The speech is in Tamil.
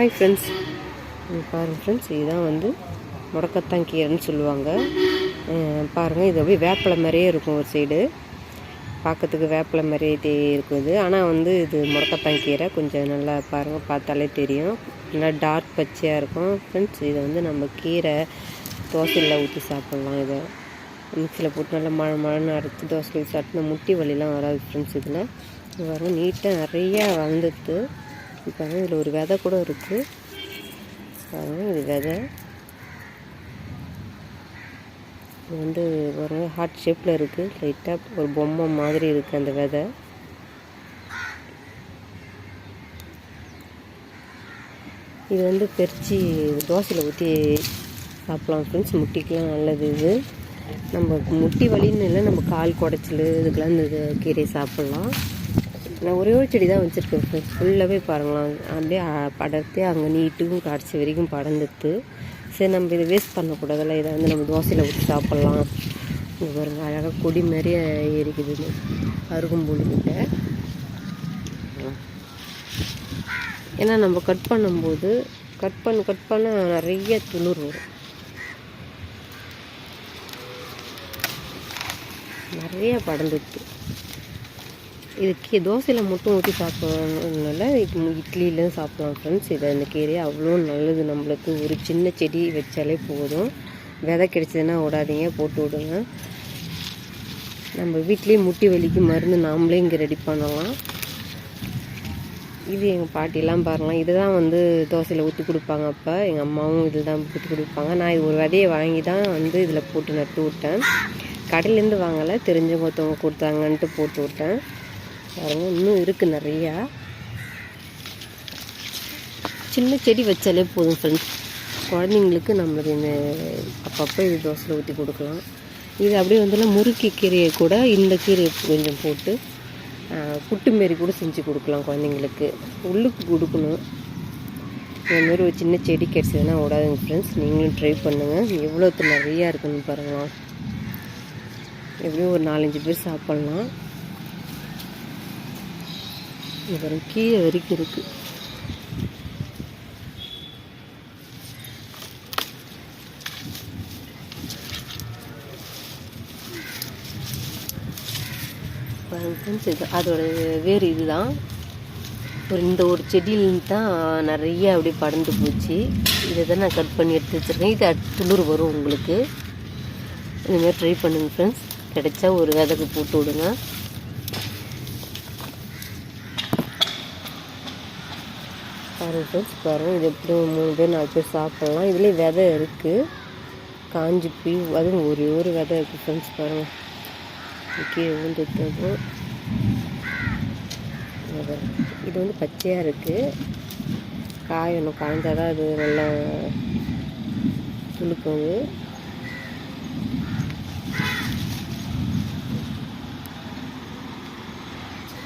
ஹாய் ஃப்ரெண்ட்ஸ் பாருங்கள் ஃப்ரெண்ட்ஸ் இதுதான் வந்து முடக்கத்தான் கீரைன்னு சொல்லுவாங்க. பாருங்கள் இது அப்படியே வேப்பிலை மாதிரியே இருக்கும் ஒரு சைடு பார்க்கறதுக்கு வேப்பிலை மாதிரியே தே இருக்குது. ஆனால் வந்து இது முடக்கத்தான் கீரை. கொஞ்சம் நல்லா பாருங்கள் பார்த்தாலே தெரியும். நல்லா டார்க் பச்சையாக இருக்கும். ஃப்ரெண்ட்ஸ் இதை வந்து நம்ம கீரை தோசையில் ஊற்றி சாப்பிட்லாம் இதை. மிக்சியில் போட்டு நல்லா மழை மழைன்னு அரைச்சி தோசையில் சாப்பிட்டு முட்டி வலிலாம் வராது ஃப்ரெண்ட்ஸ் இதில். பாருங்கள் நீட்டாக நிறையா வளர்ந்துட்டு இப்போ இதில் ஒரு விதை கூட இருக்குது பாருங்கள் இது விதை. இது வந்து பாருங்க ஹார்ட் ஷேப்பில் இருக்குது லைட்டாக ஒரு பொம்மை மாதிரி இருக்குது அந்த விதை. இது வந்து பெருச்சி தோசையில் ஊற்றி சாப்பிட்லாம் ஃப்ரெண்ட்ஸ் முட்டிக்கெலாம் நல்லது இது. நம்ம முட்டி வலின்னு இல்லை நம்ம கால் குடைச்சல் இதுக்கெல்லாம் இந்த கீரையை சாப்பிட்லாம். நான் ஒரே ஒரு செடி தான் வச்சுருக்கேன் ஃப்ரெண்ட்ஸ் ஃபுல்லாகவே பாருங்களேன். அப்படியே படர்த்தே அங்கே நீட்டுக்கும் கடைசி வரைக்கும் படர்ந்துட்டு சரி நம்ம இதை வேஸ்ட் பண்ணக்கூடாதுல்ல இதை வந்து நம்ம தோசையில் ஊற்றி சாப்பிட்லாம். இங்கே பாருங்க அழகாக கொடி மாதிரியே இருக்குது இது ஏன்னா நம்ம கட் பண்ணும்போது கட் பண்ண கட் பண்ண நிறைய துளிர் வரும். நிறைய படர்ந்துட்டு இதுக்கு தோசையில் மட்டும் ஊற்றி சாப்பிட்றதுனால இது இட்லியிலும் சாப்பிட்லாம் ஃப்ரெண்ட்ஸ் இதை இந்த கீரையை அவ்வளோ நல்லது நம்மளுக்கு. ஒரு சின்ன செடி வச்சாலே போதும். விதை கிடைச்சதுன்னா விடாதீங்க போட்டு விடுங்க. நம்ம வீட்லேயே முட்டி வலிக்கு மருந்து நாமளே இங்கே ரெடி பண்ணலாம். இது எங்கள் பாட்டிலாம் பாருங்களேன். இதுதான் வந்து தோசையில் ஊற்றி கொடுப்பாங்க அப்போ. எங்கள் அம்மாவும் இதில் தான் ஊற்றி கொடுப்பாங்க. நான் இது ஒரு விதையை வாங்கி தான் வந்து இதில் போட்டு நட்டு விட்டேன். கடையிலேருந்து வாங்கலை தெரிஞ்சவங்க ஒருத்தவங்க கொடுத்தாங்கன்ட்டு போட்டு விட்டேன். பாருங்க இன்னும் இருக்குது நிறையா. சின்ன செடி வச்சாலே போதும் ஃப்ரெண்ட்ஸ் குழந்தைங்களுக்கு நம்மளுக்கு இந்த அப்பப்போ இது தோசையில் ஊற்றி கொடுக்கலாம். இது அப்படியே வந்து முறுக்கி கீரையை கூட இந்த கீரையை கொஞ்சம் போட்டு ஆஹ், புட்டு மாரி கூட செஞ்சு கொடுக்கலாம் குழந்தைங்களுக்கு. உள்ளுக்கு கொடுக்கணும். இந்த மாதிரி ஒரு சின்ன செடி கிடச்சதுன்னா விடாதுங்க ஃப்ரெண்ட்ஸ் நீங்களும் ட்ரை பண்ணுங்கள் எவ்வளோ நிறையா இருக்குன்னு பாருங்களா எப்படியும் ஒரு நாலஞ்சு பேர் சாப்பிட்லாம். இது வரைக்கும் கீழே வரைக்கும் இருக்குது ஃப்ரெண்ட்ஸ் இது அதோட வேறு இதுதான். ஒரு இந்த ஒரு செடியிலேருந்து தான் நிறைய அப்படியே படர்ந்து போச்சு. இதை தான் நான் கட் பண்ணி எடுத்து வச்சுருக்கேன். இது துளிர் வரும் உங்களுக்கு. இந்தமாதிரி ட்ரை பண்ணுங்கள் ஃப்ரெண்ட்ஸ் கிடைச்சா ஒரு விதைக்கு போட்டு விடுங்க. பாருங்கள் ஃப்ரெண்ட்ஸ் பாருங்கள் இது எப்படி மூணு பேர் நாலு பேர் சாப்பிட்லாம். இதுலேயே விதை இருக்குது காஞ்சி போய் அதுவும் ஒரே ஒரு விதை இருக்குது ஃப்ரெண்ட்ஸ் பாருங்கள் கீழே விழுந்துட்டதும் இது வந்து பச்சையாக இருக்குது காயணும் காய்ஞ்சால் தான் அது நல்லா துளுக்குது.